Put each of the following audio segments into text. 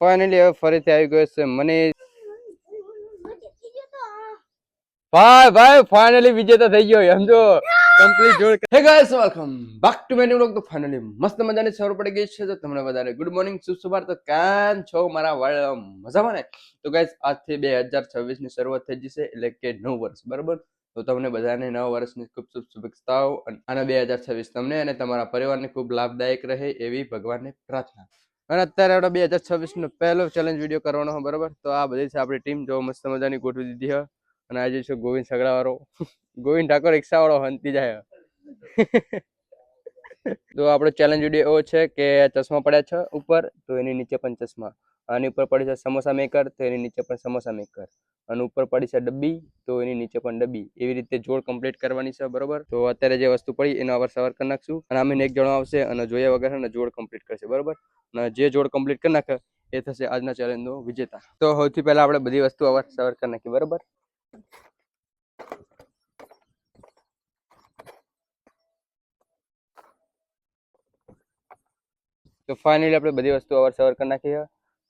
Finally હવે ફરીથી આવી ગયો છે મને ભાઈ ભાઈ ફાઇનલી વિજેતા થઈ ગયો સમજો શુભ ને? આજથી બે હજાર છવ્વીસની શરૂઆત થઈ જશે, એટલે નવ વર્ષ, બરાબર? તો તમને બધાને નવ વર્ષની ખૂબ ખૂબ શુભેચ્છાઓ. અને બે હજાર છવ્વીસ તમને અને તમારા પરિવારને ખૂબ લાભદાયક રહે એવી ભગવાનને પ્રાર્થના. અને અત્યારે આપણે બે હજાર છવ્વીસ નો પહેલો ચેલેન્જ વીડિયો કરવાનો હોય બરાબર? તો આ બધી છે આપણી ટીમ જો મસ્ત મજાની ગોઠવી દીધી હોય અને આજે છે ગોવિંદ સગડાવાળો. ગોવિંદ ઠાકોર રિક્ષા વાળો હંતી જાય તો આપણો ચેલેન્જ વીડિયો એવો છે કે ચશ્મા પડ્યા છે ઉપર, તો એની નીચે પણ ચશ્મા. આની ઉપર પડી છે સમોસા મેકર તો એની નીચે પણ સમોસા મેકર અને ઉપર પડી છે ડબ્બી, તો એની નીચે પણ ડબ્બી. એવી રીતે જોડ કમ્પ્લીટ કરવાની છે, બરોબર? તો અત્યારે જે વસ્તુ પડી, એનો અવર સવાર કરી નાખશું. અને આમે એક જણો આવશે અને જોયા વગર અને જોડ કમ્પ્લીટ કરશે, બરોબર? અને જે જોડ કમ્પ્લીટ કરી નાખે, એ થશે આજના ચેલેન્જનો વિજેતા. તો સૌથી પહેલા આપણે બધી વસ્તુ અવર સવાર કરી નાખી, બરોબર? તો ફાઇનલી આપણે બધી વસ્તુ અવર સવાર કરી નાખી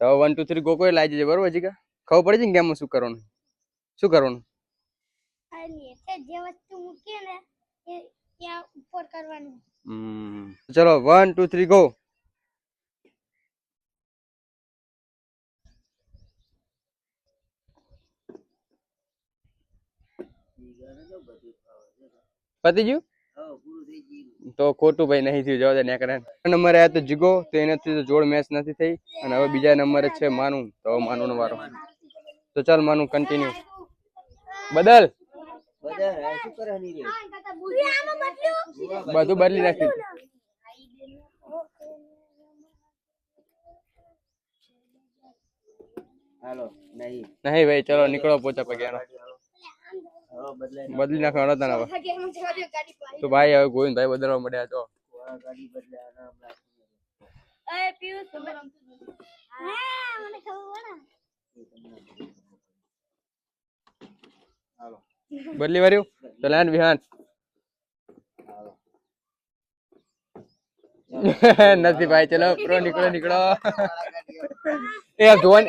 તો વન ટુ થ્રી ગોકો લાવી જજે બરોબર જીકા ખબર પડી છે ને ગેમમાં શું કરવાનું? શું કરવાનું? જે વસ્તુ મૂકીએ ને ત્યાં ઉપર કરવાનું. ચલો વન ટુ થ્રી ગો પતી ગયું? તો ખોટું ભાઈ નહીં થયું જવા દે નેકરા નંબર આવ્યા તો જીગો તો એનાથી તો જોડ મેચ નથી થઈ. અને હવે બીજા નંબરે છે માનું તો હવે માનું વારો. તો ચાલ માનું કન્ટિન્યુ બદલ. બધું બદલી નાખ્યું. હાલો નહીં. નહીં ભાઈ ચલો નીકળો પોચા પગ્યા હવે બદલાય બદલી નાખવાનો હવે તો ભાઈ હવે ગોવિંદ ભાઈ બદલવા મળ્યા તો. બદલી વાર્યું? તો લેન્ડ વિહાન. નથી ભાઈ ચલો પ્રો નીકળો નીકળો. એ આ જોવાન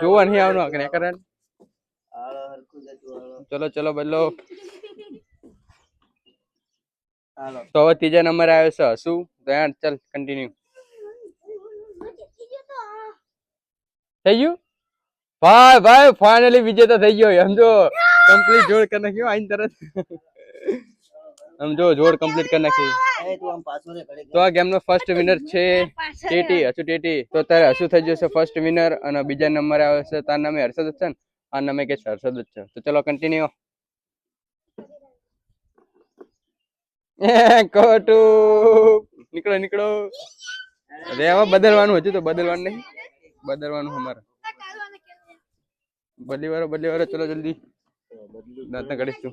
જોવા નહીં આવવાનું આંકને કરે હાલો હરખું જતું હાલો ચલો ચલો બદલો તો હવે ત્રીજા નંબર આવ્યો છે. શું? ચલ ચાલ કન્ટિન્યુ થઈ ગયું? ભાઈ ભાઈ ફાઇનલી વિજેતા થઈ ગયો. સમજો કમ્પ્લીટ જોડ કરી નાખ્યો. આઈન તરત. સમજો જોડ કમ્પ્લીટ કરી નાખી. તું આ ગેમ નો ફર્સ્ટ વિનર છે ટેટી હસુ ટેટી. તો તારે હસુ થઈ જશે ફર્સ્ટ વિનર અને બીજા નંબર આવે છે. તાર નામે હર્ષદ હશે ને? આ નમે કે હર્ષદ જ છે. તો ચલો કન્ટિન્યુ ખોટું નીકળો નીકળો. અરે હવે બદલવાનું હજુ તો બદલવાનું નહીં. બદલવાનું અમારે. બદલી વારો બદલી વારો ચલો જલ્દી. દાંત કરીશું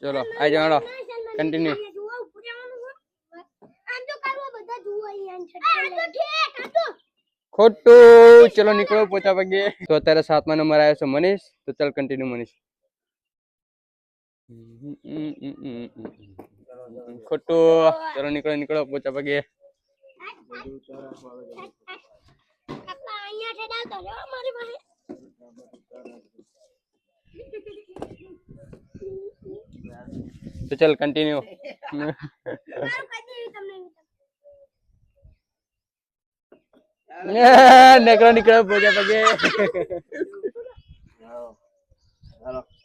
ચલો, આઈ જાઓ કન્ટિન્યુ ખોટું ચલો નીકળો પોચા પગે તો અત્યારે સાતમા નંબર આવ્યો છે મનીષ તો ચાલ કન્ટિન્યુ મનીષ ખોટું ચલો નીકળો નીકળો પોચા પગે તો ચાલ કન્ટિન્યુ નીકળો નીકળ્યો પૂજા પગે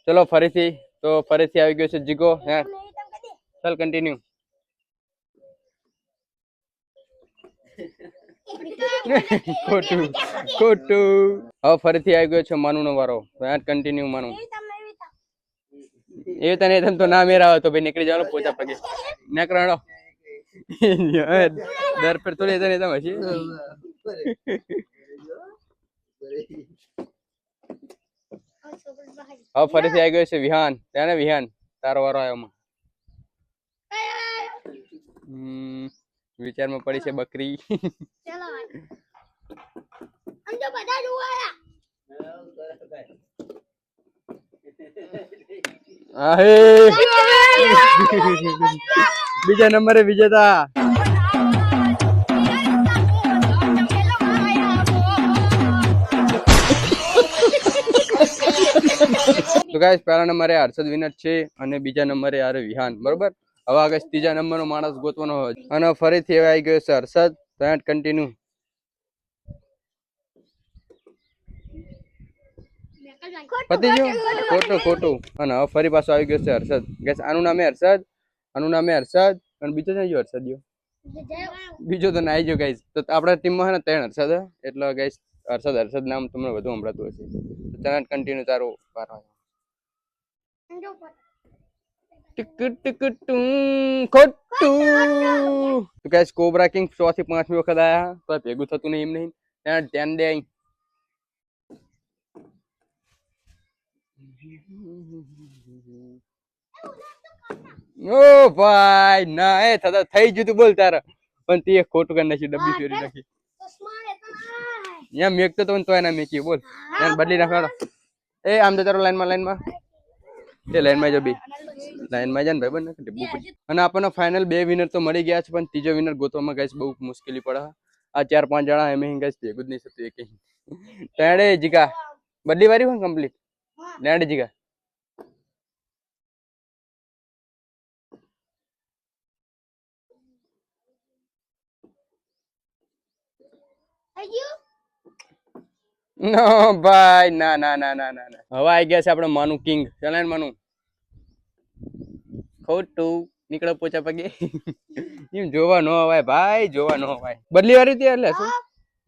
ચલો, ફરીથી, તો ફરીથી આવી ગયો છે જીગો, હા? ચાલ કન્ટિન્યુ ખોટું ખોટું. હવે ફરીથી આવી ગયો છે માનું નો વારો કન્ટિન્યુ માનું. એ તને તને તો ના મેરા આવે તો ભાઈ નીકળી જવાનો પોચા પગે. નેકરાણો દર પર થોડી તને તમે હસી હવે ફરીથી આવી ગયો છે વિહાન. ત્યાં ને વિહાન? તારો વારો આવ્યો માં વિચારમાં પડી છે બકરી. ચલો આમ તો બધા જોવાયા આહે બીજા નંબરે વિજેતા. તો ગાઈસ પહેલા નંબરે હર્ષદ વિનર છે અને બીજા નંબરે આરે વિહાન, બરોબર? હવે આગળ ત્રીજા નંબરનો માણસ ગોતવાનો હોય અને ફરીથી હવે આવી ગયો છે હર્ષદ. ત્યાં કન્ટિન્યુ પતી ખોટું ખોટું. અને હવે ફરી પાછો આવી ગયો છે હર્ષદ. ગેસ આનું નામે હર્ષદ, આનું નામે હર્ષદ, અને બીજો ક્યાં ગયો હર્ષદ બીજો તો ના આવી ગયો ગાઈસ તો આપણા ટીમમાં છે ને ત્રણ હર્ષદ એટલે ગાઈસ હર્ષદ હર્ષદ નામ તમને વધુ સંભળાતું હશે. તો ત્યાં કન્ટિન્યુ તારો વાર આવે. ટીક ટીક ટું ખોટું તો ગાઈસ કોબરા કિંગ ચોથી પાંચમી વખત આયા ભેગું થતું નહીં એમ નહીં ત્યાં ધ્યાન દે ઓ ભાઈ ના એ થતા થઈ ગયું તું બોલ તારા પણ તે ખોટું કરી નાખ્યું ડબ્બી ફેરી નાખી અહીંયા મેકતો તો તો એના મેકી બોલ બદલી નાખવાનો એ આમ તો તારો લાઈનમાં લાઈનમાં એ લાઈનમાં જો બી. લાઈનમાં જાય ને ભાઈ બને પડી. અને આપણને ફાઇનલ બે વિનર તો મળી ગયા છે, પણ ત્રીજો વિનર ગોતવામાં ગાઈસ બહુ મુશ્કેલી પડે. આ ચાર પાંચ જણા એમ ગાઈસ ભેગું જ નહીં થતું, એક તેણે જીગા. બદલી વારી હોય કમ્પ્લીટ લેન્ડ જીકા નો ભાઈ ના ના ના ના ના ના. હવે આવી ગયા છે આપણે માનું કિંગ. ચલાન માનું. ખોટું. નીકળો પોચા પગે. એમ જોવા નો અવાય ભાઈ જોવા નો અવાય. બદલી વાળી હતી એટલે શું?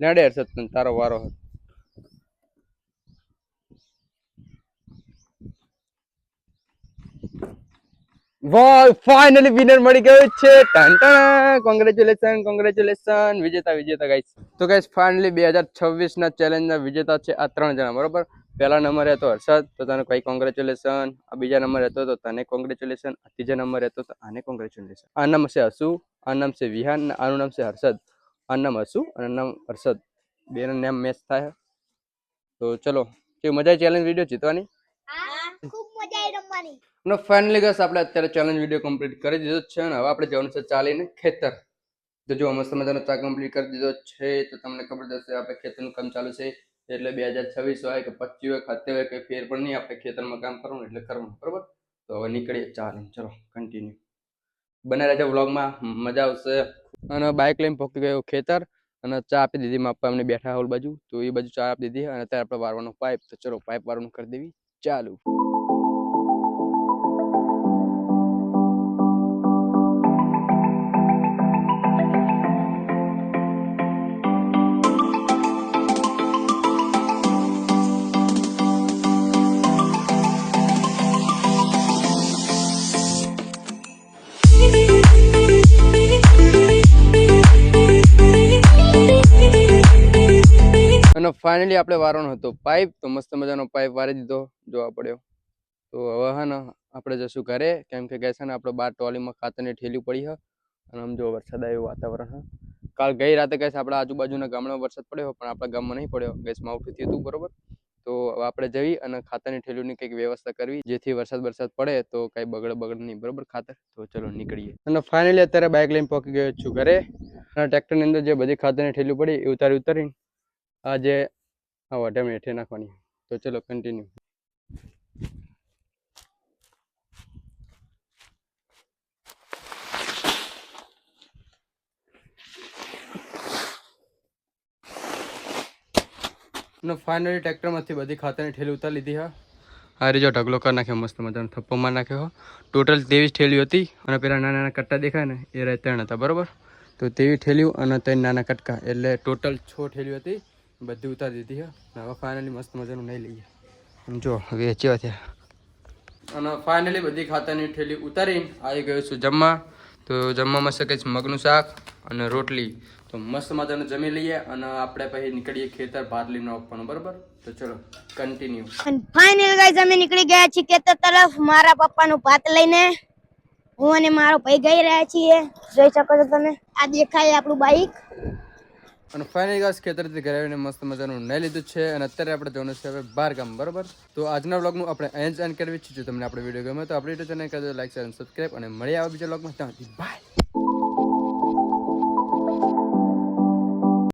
નડે તને તારો વારો હતો. વાહ ફાઇનલી વિનર મળી ગયો છે. Ton ton. કોંગ્રેચ્યુલેશન કોંગ્રેચ્યુલેશન વિજેતા વિજેતા ગાઈસ તો ગાઈસ ફાઇનલી બે હજાર છવ્વીસ ના ચેલેન્જના વિજેતા છે આ ત્રણ જણા, બરોબર? પહેલા નંબર હતો હર્ષદ, તો તને કઈ કોંગ્રેચ્યુલેશન આ બીજા નંબર હતો તો તને કોંગ્રેચ્યુલેશન આ ત્રીજા નંબર હતો તો આને કોંગ્રેચ્યુલેશન આ નામ છે હસુ આ નામ છે વિહાન આનું નામ છે હર્ષદ. આ નામ હસુ અને નામ હર્ષદ. બેના નામ મેચ થાય. તો ચલો કે મજા ચેલેન્જ વીડિયો જીતવાની? ખૂબ અને ફાઇનલી ગસ આપણે અત્યારે ચેલેન્જ વીડિયો કમ્પ્લીટ કરી દીધો છે અને હવે આપણે જવાનું છે ચાલીને ખેતર. તો જો અમે સમજાનો ચા કમ્પ્લીટ કરી દીધો છે. તો તમને ખબર જશે, આપણે ખેતરનું કામ ચાલુ છે. એટલે બે હજાર છવ્વીસ હોય કે પચીસ હોય, ખાતે હોય કે ફેર પણ નહીં, આપણે ખેતરમાં કામ કરવાનું, એટલે કરવાનું, બરોબર? તો હવે નીકળીએ ચાલે ચલો કન્ટિન્યુ બને રહેજો વ્લોગમાં મજા આવશે. અને બાઇક લઈને પહોંચી ગયો ખેતર. અને ચા આપી દીધી માપા અમને બેઠા હોલ બાજુ. તો એ બાજુ ચા આપી દીધી. અને અત્યારે આપણે વારવાનો પાઇપ તો ચલો પાઇપ વારવાનું કરી દેવી. ચાલુ. ફાઇનલી આપણે વારવાનો હતો. પાઇપ તો મસ્ત મજાનો પાઇપ વારી દીધો, જોવા પડ્યો. તો હવે હા ને, આપણે જશું ઘરે. કેમ કે ગયા છે ને, આપણે બાર ટ્રોલીમાં ખાતરની ઠેલી પડી હ અને આમ જો વરસાદ આવ્યો વાતાવરણ, હા. કાલ ગઈ રાતે ગેસ આપણા આજુબાજુના ગામડામાં વરસાદ પડ્યો, પણ આપણા ગામમાં નહીં પડ્યો. ગેસ માવઠું થયું હતું, બરોબર? તો આપણે જઈ અને ખાતરની ઠેલીની કંઈક વ્યવસ્થા કરવી. જેથી વરસાદ વરસાદ પડે, તો કાંઈ બગડ બગડ નહીં, બરોબર, ખાતર? તો ચલો નીકળીએ. અને ફાઇનલી અત્યારે બાઇક લઈને પહોંચી ગયો છું ઘરે. અને ટ્રેક્ટરની અંદર જે બધી ખાતરની ઠેલી પડી, એ ઉતારી ઉતારીને આ જે આ વાઢામાં હેઠે નાખવાની. તો ચલો કન્ટિન્યુ અને ફાઇનલી ટ્રેક્ટરમાંથી બધી ખાતરની ઠેલી ઉતારી લીધી, હા. આ રીજો ઢગલો કરી નાખ્યો, મસ્ત મજાનો થપ્પો માર નાખ્યો ટોટલ ત્રેવીસ ઠેલીઓ હતી અને પેલા નાના નાના કટ્ટા દેખાય ને, એ રહે ત્રણ હતા, બરાબર? તો તેવી ઠેલીઓ અને ત્રણ નાના કટકા, એટલે ટોટલ છ ઠેલીઓ હતી. બધી ઉતારી દીધી હા. હવે ફાઇનલી મસ્ત મજાનું નહીં લઈએ. આમ જો વેચ્યો છે. અને ફાઇનલી બધી ખાતાની ઠેલી ઉતારીને આવી ગયો છું જમવા. તો જમવામાં છે મગનું શાક અને રોટલી. તો મસ્ત મજાનું જમી લઈએ અને આપણે પછી નીકળીએ ખેતર ભાત નો પણ બરોબર? તો ચલો કન્ટિન્યુ ફાઇનલ ગાઈઝ અમે નીકળી ગયા છીએ ખેતર તરફ. મારા પપ્પાનું ભાત લઈને હું અને મારો ભાઈ ગઈ રહ્યા છીએ. જોઈ શકો છો તમે. આ દેખાય આપણું બાઈક અને ફાઇનલી ગાસ ખેતરથી ઘરે આવીને મસ્ત મજાનું નહીં લીધું છે અને અત્યારે આપણે જવાનું છે હવે બાર ગામ બરાબર? તો આજના બ્લોગનું આપણે અહીં એન એન્ડ કરવી છે જો તમને આપણે વીડિયો ગમે તો આપણે યુટ્યુબ ચેનલ કરજો લાઈક શેર અને સબસ્ક્રાઈબ અને મળી આવા બીજા બ્લોગમાં ત્યાંથી બાય